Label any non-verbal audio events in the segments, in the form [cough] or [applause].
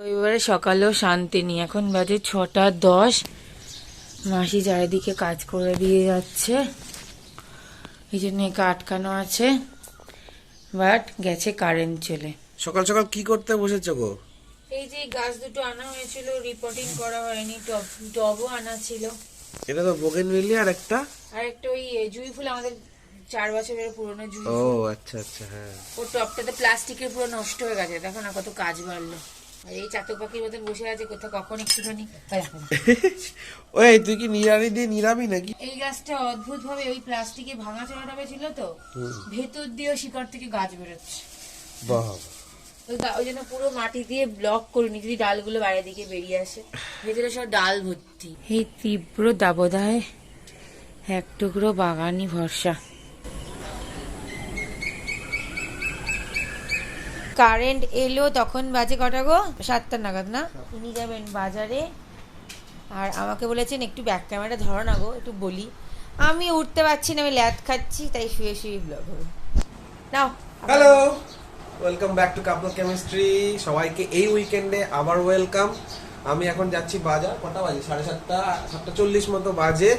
রবিবারে সকালেও শান্তি নেই। এখন বাজে ছটা দশ। মাসি চারিদিকে কাজ করে দিয়ে যাচ্ছে। এই জন্য একে আটকানো আছে। বাট গেছে কারেন্ট চলে। সকাল সকাল কি করতে বসেছো গো? এই যে গাছ দুটো আনা হয়েছিল রিপোর্টিং করা হয়নি টব টবও আনা ছিল। এটা তো বোগেন আর একটা? আর একটা ওই জুঁই ফুল আমাদের চার বছরের পুরনো জুঁই ও আচ্ছা আচ্ছা হ্যাঁ। ওর টবটাতে প্লাস্টিকের পুরো নষ্ট হয়ে গেছে। দেখো না কত কাজ বাড়লো। আর এই চাতক পাখির মতন বসে আছে কোথাও কখন একটুখানি? [laughs] ওই তুই কি নিরামি দিয়ে নিরামি নাকি? এই গাছটা অদ্ভুত ভাবে ওই প্লাস্টিকে ভাঙা চড়াটা ছিল তো? ভেতর দিয়েও শিকড় থেকে গাছ বেরোচ্ছে। বাহ। ওই ওই জন্য পুরো মাটি দিয়ে ব্লক করিনি যদি ডালগুলো বাইরের দিকে বেরিয়ে আসে। ভেতরে সব ডাল ভর্তি। এই তীব্র দাবদাহে এক টুকরো বাগানই ভরসা। কারেন্ট এলো তখন বাজে কটা গো? সাতটা নাগাদ, না? উনি যাবেন বাজারে। আর আমাকে বলেছেন, একটু ব্যাক ক্যামেরা ধরো না গো, একটু বলি। আমি উঠতে পারছি না, আমি ল্যাদ খাচ্ছি, তাই শুয়ে শুয়ে ব্লগ হবে now hello welcome back to couple chemistry সবাইকে এই উইকেন্ডে আবার ওয়েলকাম আমি এখন যাচ্ছি বাজার, কটা বাজে? সাড়ে সাতটা সাতটা চল্লিশ মতো বাজে।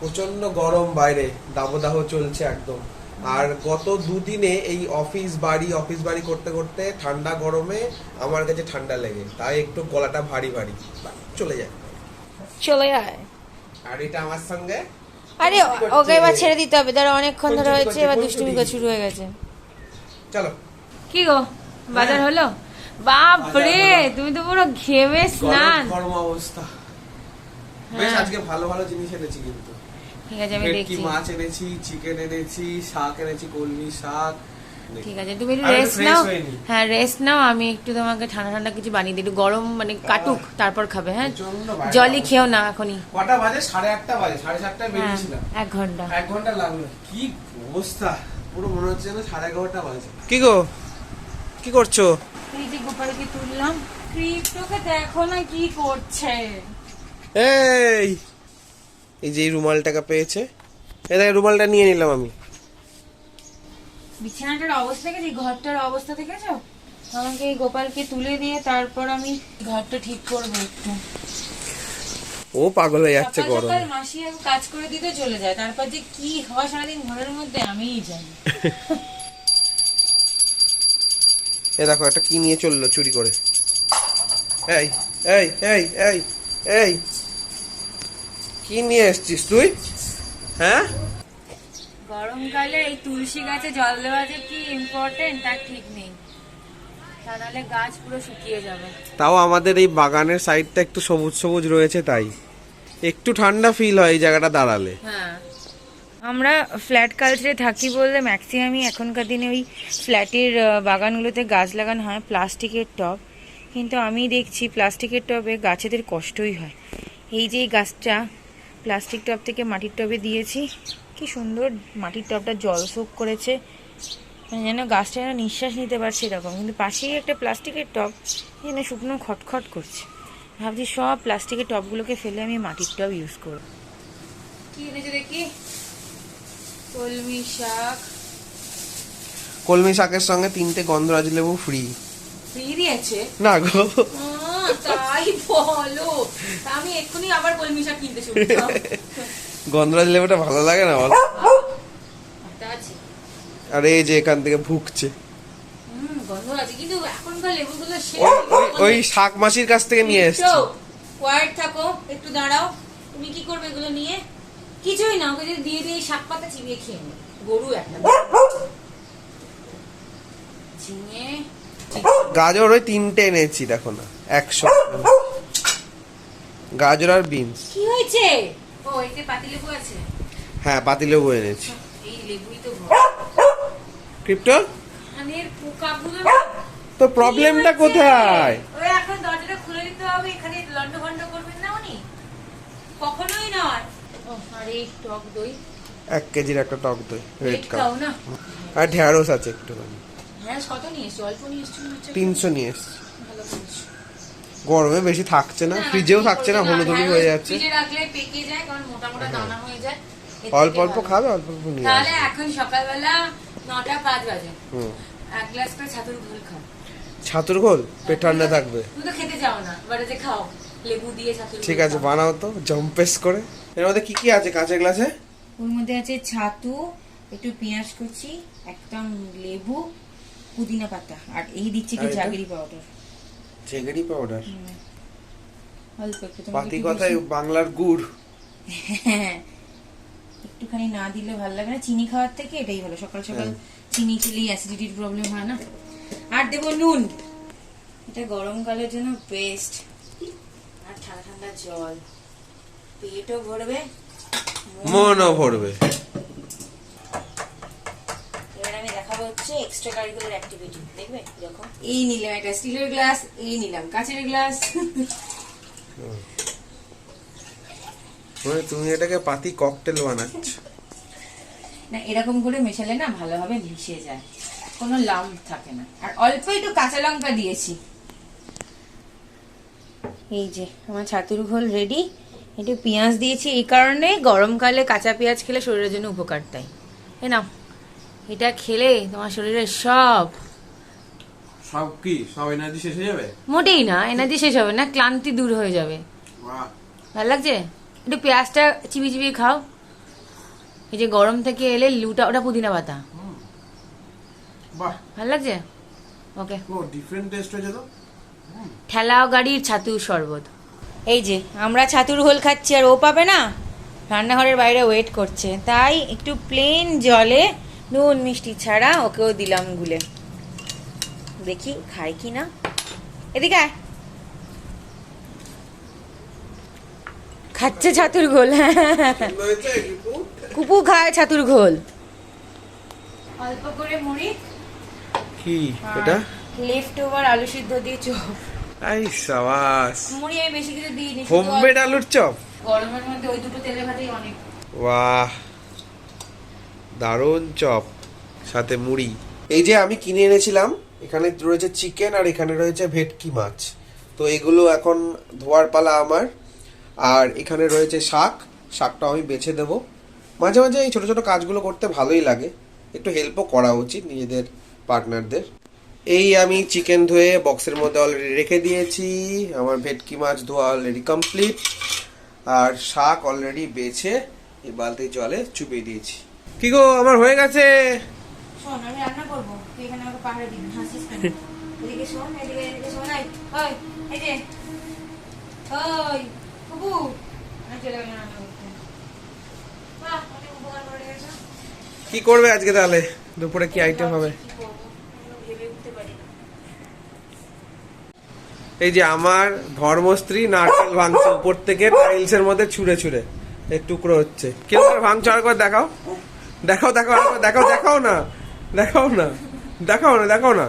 প্রচণ্ড গরম বাইরে, দাবদাহ চলছে একদম। আর গত দুদিনে এই অফিস বাড়ি অফিস বাড়ি করতে করতে ঠান্ডা গরমে আমার কাছে ঠান্ডা লেগে। তাই একটু গলাটা ভারী ভারী। চলে যায়। চলে যায়। আর এটা আমার সঙ্গে? আরে ওকে এবার ছেড়ে দিতে হবে। ধরো অনেকক্ষণ ধরে হয়েছে এবার দুষ্টুমি শুরু হয়ে গেছে। চলো। কি গো? বাজার হলো? বাপ রে তুমি তো পুরো ঘেমে স্নান। গরম গরম অবস্থা। বেশ হ্যাঁ। আজকে ভালো ভালো জিনিস এনেছি কিন্তু। ঠিক আছে আমি দেখছি। মাছ এনেছি চিকেন এনেছি শাক এনেছি কলমি শাক। ঠিক আছে তুমি একটু রেস্ট নাও। হ্যাঁ রেস্ট নাও আমি একটু তোমাকে ঠান্ডা ঠান্ডা কিছু বানিয়ে দিই। একটু গরম মানে কাটুক তারপর খাবে হ্যাঁ? জলই খেও না এখনই। কটা বাজে? সাড়ে আটটা বাজে সাড়ে সাতটায় হ্যাঁ বেরিয়েছিলাম। এক ঘণ্টা। এক ঘণ্টা লাগল। কি অবস্থা? পুরো মনে হচ্ছে যেন সাড়ে এগারোটা বাজে। কি গো? কি করছ? এই যে গোপালকে তুললাম। ক্রিপ্টোকে দেখো না কি করছে। এই! এই যে রুমালটাকে পেয়েছে। এই দেখ রুমালটা নিয়ে নিলাম আমি। বিছানাটার অবস্থা দেখেছি ঘরটার অবস্থা দেখেছ? আমাকে এই গোপালকে তুলে দিয়ে তারপর আমি ঘরটা ঠিক করব একটু। ও পাগল হয়ে যাচ্ছে গরম। সকাল মাসি কাজ করে দিতে চলে যায়। তারপর যে কি হয় সারাদিন ঘরের মধ্যে আমিই জানি। [laughs] এ দেখো একটা কি নিয়ে চলল চুরি করে। এই এই এই এই এই। কি নিয়ে এসছিস তুই? হ্যাঁ? গরমকালে এই তুলসী গাছে জল দেওয়া যে কি ইম্পর্টেন্ট তার ঠিক নেই। তা নাহলে গাছ পুরো শুকিয়ে যাবে। তাও আমাদের এই বাগানের সাইডটা একটু সবুজ সবুজ রয়েছে তাই। একটু ঠান্ডা ফিল হয় এই জায়গাটা দাঁড়ালে। হ্যাঁ। আমরা ফ্ল্যাট কালচারে থাকি বললে ম্যাক্সিমামই এখনকার দিনে ওই ফ্ল্যাটের বাগানগুলোতে গাছ লাগানো হয় প্লাস্টিকের টব। কিন্তু আমি দেখছি প্লাস্টিকের টবে গাছেদের কষ্টই হয়। এই যে গাছটা প্লাস্টিক টব থেকে মাটির টবে দিয়েছি। কি সুন্দর মাটির টবটা জল সোক করেছে। মানে যেন গাছটা যেন নিঃশ্বাস নিতে পারছে এরকম। কিন্তু পাশেই একটা প্লাস্টিকের টব যেন শুকনো খটখট করছে। ভাবছি সব প্লাস্টিকের টবগুলোকে ফেলে আমি মাটির টব ইউজ করব। কি এনেছে দেখি? কলমি শাক। কলমি শাকের সঙ্গে তিনটে গন্ধরাজ লেবু ফ্রি ফ্রি দিয়েছে? না গো। তাই বলো। আমি এক্ষুনি আবার কলমি শাক কিনতে শুনতাম গন্ধরাজ লেবুটা ভালো লাগে না বল? আর এই যে এখান থেকে ভুগছে। ওই- শাক মাসির কাছ থেকে নিয়ে এসছি। কোয়াইট থাকো একটু দাঁড়াও। তুমি কি করবে এগুলো নিয়ে? কিছুই না ওকে যদি দিয়ে দিয়ে শাক পাতা চিবিয়ে খেয়ে নেবে গরু একটা। [laughs] ঝিঙে গাজর ওই তিনটে এনেছি দেখো না একশো। গাজর আর বিনস। কি হয়েছে? ও এতে পাতি লেবু আছে। হ্যাঁ পাতিলেবু এনেছি। এই লেবুই তো ক্রিপ্টো? ধানের পোকাগুলো তো প্রবলেমটা কোথায়? ওই এখন দরজাটা খুলে দিতে হবে এখানে করবেন না উনি? কখনোই নয়। ও আর টক দই? এক কেজির একটা টক দই রেড কাপ না? আর ঢেঁড়স আছে একটুখানি। হ্যাঁ কত নিয়ে এসছো অল্প নিয়ে এসছো তিনশো নিয়ে এসছি। গরমে বেশি থাকছে না না, ফ্রিজেও থাকছে না হলুদ হলুদ হয়ে যাচ্ছে। ফ্রিজে রাখলে পেকে যায় কারণ মোটা মোটা দানা হয়ে যায় অল্প অল্প। খাবে অল্প অল্প নিয়ে তাহলে এখন সকালবেলা নটা পাঁচ বাজে। হুম। এক গ্লাস করে ছাতুর ঘোল খাও। ছাতুর ঘোল? পেট ঠান্ডা থাকবে। তুমি তো খেতে এবারে যে খাও লেবু দিয়ে ছাতুর ঠিক আছে বানাও তো জম্পেস করে। এর মধ্যে কি কি আছে কাঁচা গ্লাসে? ওর মধ্যে আছে ছাতু একটু পেঁয়াজ কুচি একটা লেবু পুদিনা পাতা আর এই দিচ্ছি একটু এটা? জাগেরি পাউডার জেগেরি পাউডার অল্প একটু পাতি কথায় বাংলার গুড়। হ্যাঁ একটুখানি না দিলে ভালো লাগে না চিনি খাওয়ার থেকে এটাই ভালো। সকাল সকাল চিনি খেলে অ্যাসিডিটির প্রবলেম হয় না। আর দেবো নুন। এটা গরমকালের জন্য বেস্ট আর ঠান্ডা ঠান্ডা জল। পেটও ভরবে মনও ভরবে। এবার হচ্ছে এক্সট্রা কারিকুলার অ্যাক্টিভিটি দেখবে? যখন? এই নিলাম একটা স্টিলের গ্লাস এই নিলাম কাঁচের গ্লাস মানে তুমি এটাকে পাতি ককটেল বানাচ্ছ। না এরকম করে মেশালে না ভালোভাবে মিশে যায়। কোনো লাম্প থাকে না। আর অল্প একটু কাঁচা লঙ্কা দিয়েছি। এই যে আমার ছাতুর ঘোল রেডি একটু পেঁয়াজ দিয়েছি এই কারণে গরমকালে কাঁচা পেঁয়াজ খেলে শরীরের জন্য উপকার দেয় এ নাও। এটা খেলে তোমার শরীরের সব সব কি? সব এনার্জি শেষ হয়ে যাবে? মোটেই না এনার্জি শেষ হবে না ক্লান্তি দূর হয়ে যাবে। ভালো লাগছে? একটু পেঁয়াজটা চিবি চিবি খাও। এই যে গরম থেকে এলে লুটা ওটা পুদিনা পাতা। ভালো লাগছে? ওকে। ডিফারেন্ট টেস্ট হয়েছে তো। ঠেলা গাড়ির ছাতুর শরবত। এই যে আমরা ছাতুর ঘোল খাচ্ছি আর ও পাবে না? রান্নাঘরের বাইরে ওয়েট করছে। তাই একটু প্লেন জলে নুন মিষ্টি ছাড়া ওকেও দিলাম গুলে। দেখি খায় কি না? এদিকে আয়। খাচ্ছে ছাতুর ঘোল? কুপু খায় ছাতুর ঘোল। অল্প করে মুড়ি। কি? এটা? লেফট ওভার আলু সিদ্ধ দিয়ে চপ। আই সাবাস। মুড়ি আমি বেশি কিছু দিইনি হোমমেড আলুর চপ? গরমের মধ্যে ওই দুটো তেলে ভাতেই অনেক। বাহ। দারুণ চপ, সাথে মুড়ি। এই যে আমি কিনে এনেছিলাম, এখানে রয়েছে চিকেন আর এখানে রয়েছে ভেটকি মাছ। তো এগুলো এখন ধোয়ার পালা আমার। আর এখানে রয়েছে শাক, শাকটাও আমি বেছে দেব। মাঝে মাঝে এই ছোটো ছোটো কাজগুলো করতে ভালোই লাগে। একটু হেল্পও করা উচিত নিজেদের পার্টনারদের এই আমি চিকেন ধুয়ে বক্সের মধ্যে অলরেডি রেখে দিয়েছি। আমার ভেটকি মাছ ধোয়া অলরেডি কমপ্লিট আর শাক অলরেডি বেছে এই বালতি জলে চুপিয়ে দিয়েছি। কি গো আমার হয়ে গেছে। শোন আমি রান্না করব। তুই এখানে আমাকে পাহাড়ে দিবি হাসিস কেন? এদিকে শোন এদিকে এদিকে শোন ওই এই যে ওই কুকু আমি চলে গেলাম রান্না করতে। বাহ অনেক উপকার করে গেছো কি করবে আজকে তাহলে? দুপুরে কি আইটেম হবে? এই যে আমার ধর্মস্ত্রী নারকেল ভাঙছে উপর থেকে টাইলস এর মধ্যে ছুঁড়ে ছুঁড়ে। এই টুকরো হচ্ছে। কেউ ভাঙছো আর দেখাও। দেখাও দেখাও দেখাও দেখাও না। দেখাও না। দেখাও না দেখাও না।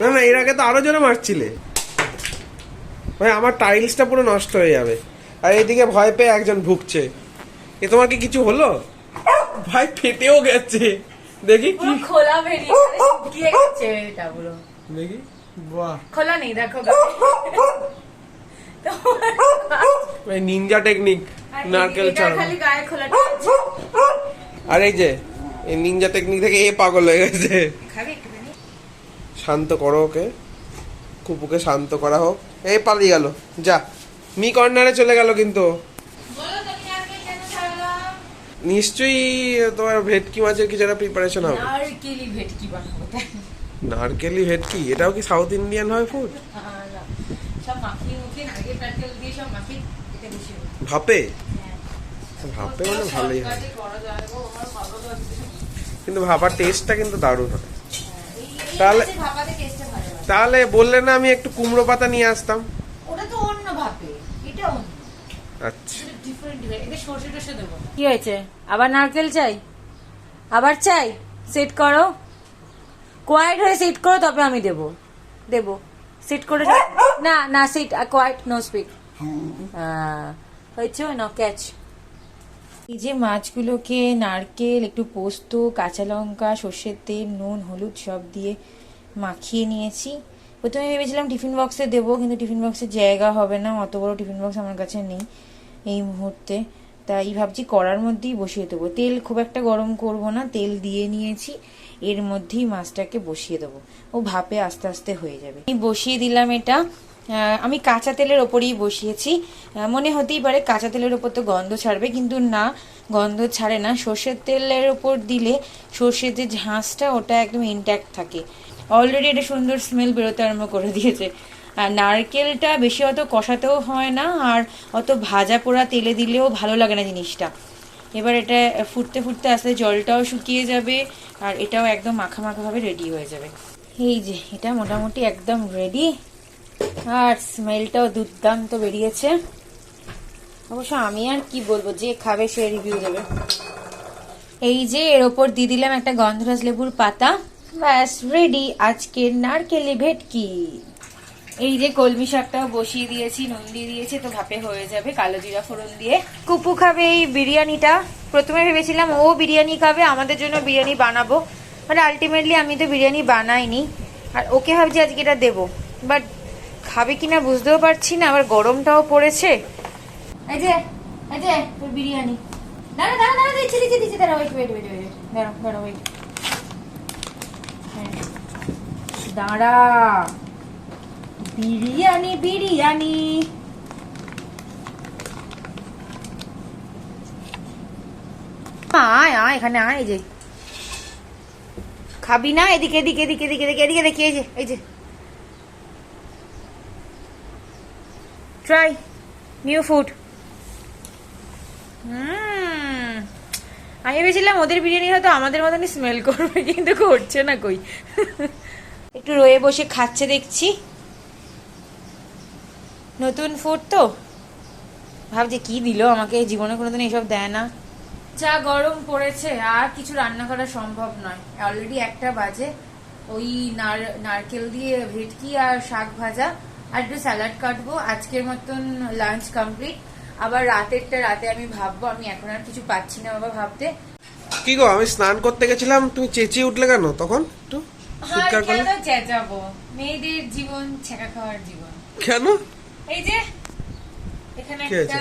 না না এর আগে তো আরও জোরে মারছিলে। ভাই আমার টাইলসটা পুরো নষ্ট হয়ে যাবে। আর এইদিকে ভয় পেয়ে একজন ভুগছে। এ তোমার কি কিছু হলো? ভাই ফেটেও গেছে। দেখি কি খোলা বেরিয়ে গেছে, শুকিয়ে গেছে এটা পুরো। দেখি? বাহ। খোলা নেই দেখো নিনজা টেকনিক নারকেল ছাড়া খালি গায়ে আছে। আর এই যে এই নিনজা টেকনিক থেকে এ পাগল হয়ে গেছে। শান্ত করো ওকে। কুপুকে শান্ত করা হোক। এই পালিয়ে গেল। যা। মি কর্নারে চলে গেল কিন্তু। নিশ্চয়ই তোমার ভেটকি মাছের কিছু একটা প্রিপারেশন হবে। নারকেলি ভেটকি বানাবো নারকেলি ভেটকি? এটাও কি সাউথ ইন্ডিয়ান হয় ফুড। সব মাখিয়ে মুখিয়ে নারকেল টারকেল দিয়ে সব মাখিয়ে এটা বেশি ভাপে। ভাপে মানে ভালোই হয়। কিন্তু ভাপার টেস্টটা কিন্তু দারুণ হয় তাহলে-। তাহলে বললে না আমি একটু কুমড়ো পাতা নিয়ে আসতাম? ওটা তো অন্য ভাপে এটা অন্য। আচ্ছা। কি হয়েছে? আবার নারকেল চাই? আবার চাই? সেট করো। কোয়াইট হয়ে সেট করো তবে আমি দেব। দেব। সেট করে না না সেট কোয়াইট নো স্পিক হয়েছে না ক্যাচ এই যে মাছগুলোকে, নারকেল, একটু পোস্ত, কাঁচা লঙ্কা, সর্ষের তেল, নুন, হলুদ সব দিয়ে মাখিয়ে নিয়েছি। প্রথমে ভেবেছিলাম টিফিন বক্সে দেবো, কিন্তু টিফিন বক্সের জায়গা হবে না, অত বড় টিফিন বক্স আমার কাছে নেই এই মুহূর্তে। তাই ভাবছি কড়ার মধ্যেই বসিয়ে দেবো। তেল খুব একটা গরম করব না, তেল দিয়ে নিয়েছি, এর মধ্যেই মাছটাকে বসিয়ে দেবো। ও ভাপে আস্তে আস্তে হয়ে যাবে। আমি বসিয়ে দিলাম এটা। আমি কাঁচা তেলের ওপরেই বসিয়েছি। মনে হতেই পারে কাঁচা তেলের ওপর তো গন্ধ ছাড়বে, কিন্তু না, গন্ধ ছাড়ে না। সর্ষের তেলের ওপর দিলে সর্ষের যে ঝাঁসটা ওটা একদম ইনট্যাক্ট থাকে। অলরেডি এটা সুন্দর স্মেল বেরোতে আরম্ভ করে দিয়েছে। আর নারকেলটা বেশি অত কষাতেও হয় না, আর অত ভাজা পোড়া তেলে দিলেও ভালো লাগে না জিনিসটা। এবার এটা ফুটতে ফুটতে আসলে জলটাও শুকিয়ে যাবে, আর এটাও একদম মাখা মাখাভাবে রেডি হয়ে যাবে। এই যে, এটা মোটামুটি একদম রেডি আর স্মেলটাও দুর্দান্ত বেরিয়েছে। অবশ্য আমি আর কি বলব, যে খাবে সে রিভিউ দেবে। এই যে এর ওপর দিয়ে দিলাম একটা গন্ধরাজ লেবুর পাতা। ব্যাস রেডি আজকের নারকেলে ভেটকি। এই যে কলমি শাকটাও বসিয়ে দিয়েছি, নুন দিয়ে দিয়েছি, তো ভাপে হয়ে যাবে কালো জিরা ফোড়ন দিয়ে। কুপু খাবে এই বিরিয়ানিটা। প্রথমে ভেবেছিলাম ও বিরিয়ানি খাবে, আমাদের জন্য বিরিয়ানি বানাবো। বাট আলটিমেটলি আমি তো বিরিয়ানি বানাইনি। আর ওকে ভাবছি আজকে এটা দেবো। বাট খাবে কিনা বুঝতেও পারছি না আবার গরমটাও পড়েছে। এই যে এই যে তোর বিরিয়ানি। দাঁড়া দাঁড়া দাঁড়া দিচ্ছি দিচ্ছি দিচ্ছি দাঁড়া ওয়েট ওয়েট ওয়েট ওয়েট দাঁড়া দাঁড়া ওয়েট দাঁড়া। বিরিয়ানি বিরিয়ানি। আয় আয় এখানে আয় এই যে। খাবি না? এদিকে এদিকে এদিকে এদিকে এদিকে এদিকে দেখি এই যে এই যে। ট্রাই নিউ ফুড আমি ভেবেছিলাম ওদের বিরিয়ানি হয়তো আমাদের মতনই স্মেল করবে, কিন্তু করছে না কই। একটু রয়ে বসে খাচ্ছে দেখছি। নতুন ফুড তো? ভাবছি কি দিল আমাকে, জীবনে কোনোদিন এসব দেয় না। যা গরম পড়েছে, আর কিছু রান্না করা সম্ভব নয়। অলরেডি একটা বাজে। ওই নার, নারকেল দিয়ে ভেটকি আর শাক ভাজা। আর একটু স্যালাড কাটবো আজকের মতন লাঞ্চ কমপ্লিট আবার রাতেরটা রাতে আমি ভাববো আমি এখন আর কিছু পাচ্ছি না বাবা ভাবতে। কি গো আমি স্নান করতে গেছিলাম তুমি চেঁচিয়ে উঠলে কেন তখন? একটু চিৎকার করলে? চেঁচাবো? মেয়েদের জীবন ছেঁকা খাওয়ার জীবন। কেন? এই যে এখানে একটা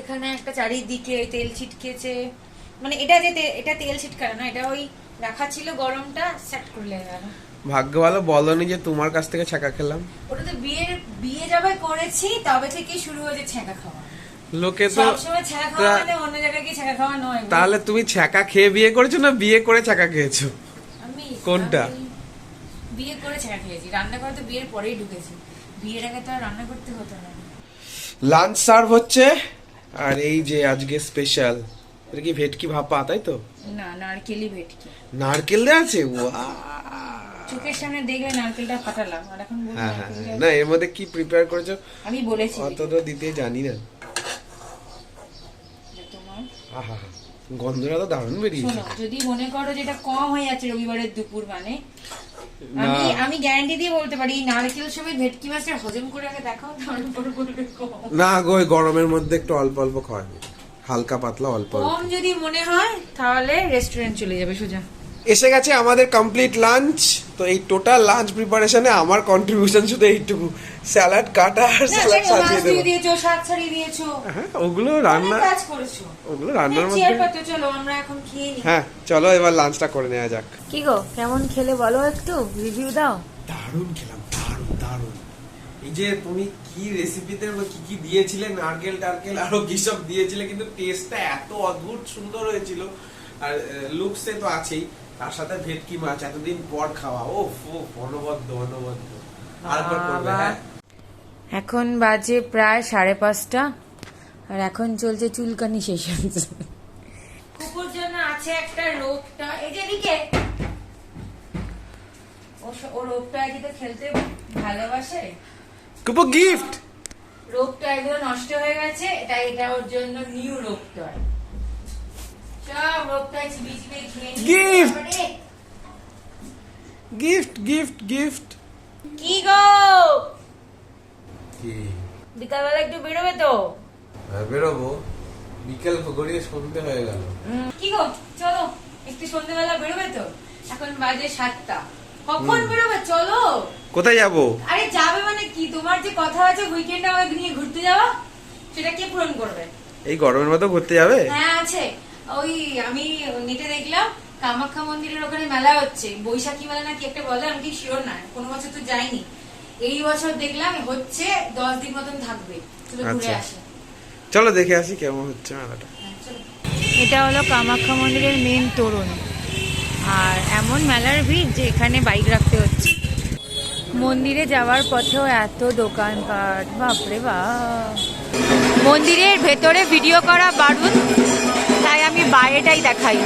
এখানে একটা চারিদিকে তেল ছিটকেছে। মানে এটা যে এটা তেল ছিটকানো না এটা ওই রাখা ছিল গরমটা সেট করে লেগে গেল। ভাগ্য ভালো বলনি যে তোমার কাছ থেকে ছাকা খেলাম। ওটা তো বিয়ের বিয়ে যাবে করেছি তবে থেকে শুরু হয়েছে ছেঁকা খাওয়া। লোকে তো মানে অন্য জায়গায় গিয়ে ছেঁকা খাওয়া নয়। তাহলে তুমি ছাকা খেয়ে বিয়ে করেছ না বিয়ে করে ছাকা খেয়েছো? আমি কোনটা? বিয়ে করে ছেঁকা খেয়েছি। রান্না করে তো বিয়ের পরেই ঢুকেছি। বিয়ের আগে তো আর রান্না করতে হতো না। লাঞ্চ সার্ভ হচ্ছে আর এই যে আজকে স্পেশাল এটা কি ভেটকি ভাপা তাই তো? না নারকেলি ভেটকি। নারকেল দেওয়া আছে? ওয়া চোখের সামনে দেখলে নারকেলটা ফাটালাম আর এখন হ্যাঁ হ্যাঁ না এর মধ্যে কি প্রিপেয়ার করেছ? আমি বলেছি। অত তো দিতে জানি না। আহা গন্ধটা তো দারুণ বেরিয়েছে। যদি মনে করো যেটা কম হয়ে যাচ্ছে রবিবারের দুপুর মানে আমি আমি গ্যারান্টি দিয়ে বলতে পারি নারকেল সবাই ভেটকি মাছটা হজম করে আগে দেখাও তারপর বলবে না গো গরমের মধ্যে একটু অল্প অল্প খাওয়া হালকা পাতলা অল্প অল্প। কম যদি মনে হয় তাহলে রেস্টুরেন্ট চলে যাবে সোজা। এসে গেছে আমাদের কমপ্লিট লাঞ্চ তো এই টোটাল লাঞ্চ প্রিপারেশনে আমার কন্ট্রিবিউশন শুধু এইটুকু। স্যালাড কাটা আর স্যালাড সাজিয়ে দেবো। দিয়েছ শাক ছাড়িয়ে দিয়েছ। হ্যাঁ ওগুলো রান্না কাজ করেছ। ওগুলো রান্নার চেয়ার মধ্যে পাতো চলো আমরা এখন খেয়ে নিই। হ্যাঁ চলো এবার লাঞ্চটা করে নেওয়া যাক। কি গো কেমন খেলে বলো একটু? রিভিউ দাও। দারুণ খেলাম দারুণ দারুণ। এই যে তুমি কি রেসিপিতে কি কি দিয়েছিলে নারকেল টারকেল আরও কি সব দিয়েছিলে কিন্তু টেস্টটা এত অদ্ভুত সুন্দর হয়েছিল। আর লুকসে তো আছেই। তার সাথে ভেটকি মাছ এতদিন পর খাওয়া। ও ও অনবদ্য অনবদ্য আরেকবার করবে হ্যাঁ? এখন বাজে প্রায় সাড়ে পাঁচটা আর এখন চলছে চুলকানি সেশন কুকুর জন্য আছে একটা রোগটা এই যে এদিকে। ও রোগটা কি তো খেলতে ভালোবাসে? কুপো গিফট রোগটা এগুলো নষ্ট হয়ে গেছে এটা এটা ওর জন্য নিউ রোগটা তারপরে- গিফট গিফট গিফট কি গো কি? বিকালবেলা একটু বেরোবে তো? হ্যাঁ, বেরোবো। বিকেল গড়িয়ে সন্ধে হয়ে গেল। কি গো চলো। একটু সন্ধ্যেবেলা বেরোবে তো? এখন বাজে সাতটা। কখন বেরোবে? চলো। কোথায় যাব? আরে যাবে মানে কি? তোমার যে কথা আছে উইকেন্ডে আমাকে নিয়ে ঘুরতে যাওয়া সেটা কে পূরণ করবে? এই গরমের মতো ঘুরতে যাবে? হ্যাঁ আছে। ওই আমি নেটে দেখলাম কামাখ্যা মন্দিরের ওখানে মেলা হচ্ছে। বৈশাখী মেলা নাকি একটা বলে আমি ঠিক শিওর না কোনো বছর তো যাইনি। এই বছর দেখলাম হচ্ছে দশ দিন মতন থাকবে চলো ঘুরে আচ্ছা। আসি। চলো দেখে আসি কেমন হচ্ছে মেলাটা। এটা হলো কামাখ্যা মন্দিরের মেন তোরণ। আর এমন মেলার ভিড় যে এখানে বাইক রাখতে হচ্ছে। মন্দিরে যাওয়ার পথেও এত দোকানপাট বাপরে বাপ। মন্দিরের ভেতরে ভিডিও করা বারুন তাই আমি বাইরেটাই দেখাই।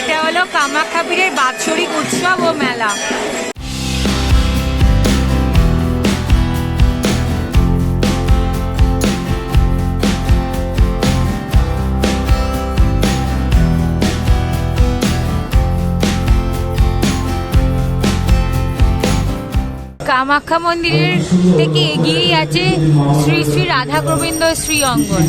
এটা হলো কামাখ্যাপীরের বাৎসরিক উৎসব ও মেলা। কামাখ্যা মন্দিরের থেকে এগিয়েই আছে শ্রী শ্রী রাধা গোবিন্দ শ্রী অঙ্গন।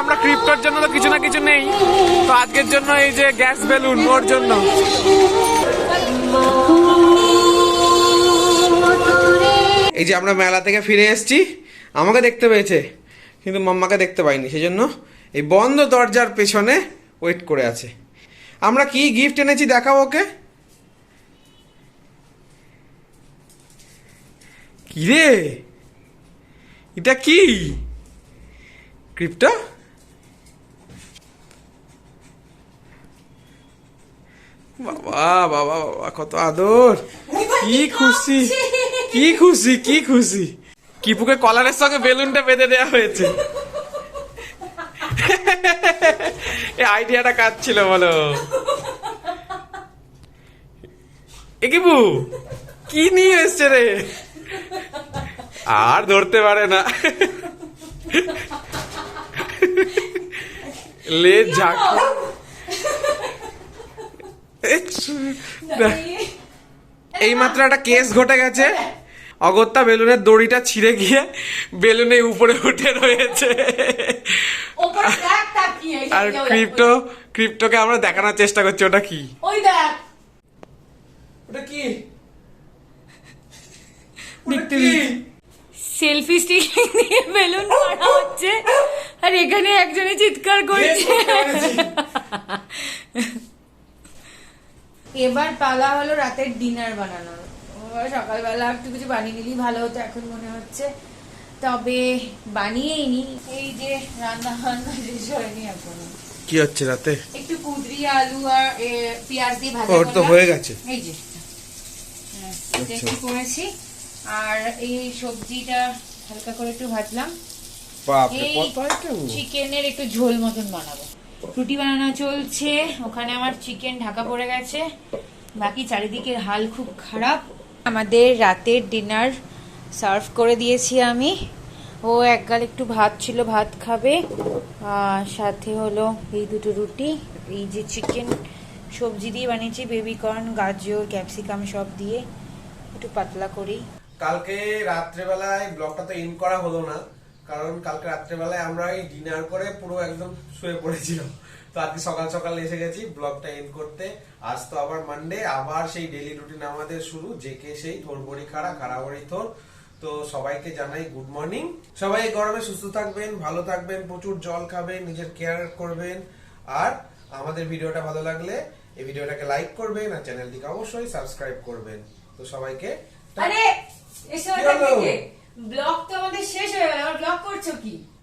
আমরা ক্রিপ্টোর জন্য তো কিছু না কিছু নেই। তো আজকের জন্য এই যে গ্যাস বেলুন ওর জন্য। এই যে আমরা মেলা থেকে ফিরে এসেছি, আমাকে দেখতে পেয়েছে, কিন্তু মাম্মাকে দেখতে পাইনি সেই জন্য এই বন্ধ দরজার পেছনে ওয়েট করে আছে। আমরা কি গিফট এনেছি দেখাও ওকে। কি রে এটা কি? ক্রিপ্টো বাবা বাবা বাবা, কত আদর। কি খুশি কি খুশি কি খুশি। কিপুকে কলারের সঙ্গে বেলুনটা বেঁধে দেওয়া হয়েছে। এই আইডিয়াটা কাজ ছিল বলো? এ কিপু, কি নিয়ে এসছে রে? আর ধরতে পারে না। লে, ঝাঁকি এই মাত্র একটা কেস ঘটে গেছে। অগত্যা বেলুনের দড়িটা ছিঁড়ে গিয়ে বেলুনে উপরে উঠে রয়েছে। আর ক্রিপ্টো ক্রিপ্টোকে আমরা দেখানোর চেষ্টা করছি ওটা কি? ওটা কি? দেখতে সেলফি স্টিক দিয়ে বেলুন মারা হচ্ছে। আর এখানে একজনে চিৎকার করছে। এবার পালা হলো রাতের ডিনার বানানোর। সকালবেলা একটু কিছু বানিয়ে নিলেই ভালো হতো এখন মনে হচ্ছে। তবে বানিয়েই নি এই যে রান্না বান্না শেষ হয়নি এখনও। কি হচ্ছে রাতে? একটু কুদরি আলু আর পেঁয়াজ দিয়ে ভাজা ওর তো হয়ে গেছে। এই যে হ্যাঁ, এটা একটু করেছি। আর এই সবজিটা হালকা করে একটু ভাজলাম। চিকেনের একটু ঝোল মতন বানাবো। রুটি বানানো চলছে। ওখানে আমার চিকেন ঢাকা পড়ে গেছে। বাকি চারিদিকের হাল খুব খারাপ। আমাদের রাতের ডিনার সার্ভ করে দিয়েছি আমি। ও একগাল একটু ভাত ছিল, ভাত খাবে। আর সাথে হলো এই দুটো রুটি। এই যে চিকেন সবজি দিয়ে বানিয়েছি বেবিকর্ন গাজর ক্যাপসিকাম সব দিয়ে। একটু পাতলা করি কালকে রাত্রেবেলায় ব্লগটা তো ইন করা হলো না। কারণ কালকে রাত্রেবেলায় আমরা এই ডিনার করে পুরো একদম শুয়ে পড়েছিলাম। তো আজকে সকাল সকাল এসে গেছি ব্লগটা এন্ড করতে। আজ তো আবার মানডে আবার সেই ডেলি রুটিন আমাদের শুরু। যে কে সেই থোর বড়ি খাড়া খাড়া বড়ি থোর। তো সবাইকে জানাই গুড মর্নিং সবাই গরমে সুস্থ থাকবেন ভালো থাকবেন প্রচুর জল খাবেন নিজের কেয়ার করবেন। আর আমাদের ভিডিওটা ভালো লাগলে এই ভিডিওটাকে লাইক করবেন আর চ্যানেলটিকে অবশ্যই সাবস্ক্রাইব করবেন। তো সবাইকে আরে এসো? ব্লগ তো আমাদের শেষ হয়ে গেল আবার ব্লগ করছ কি?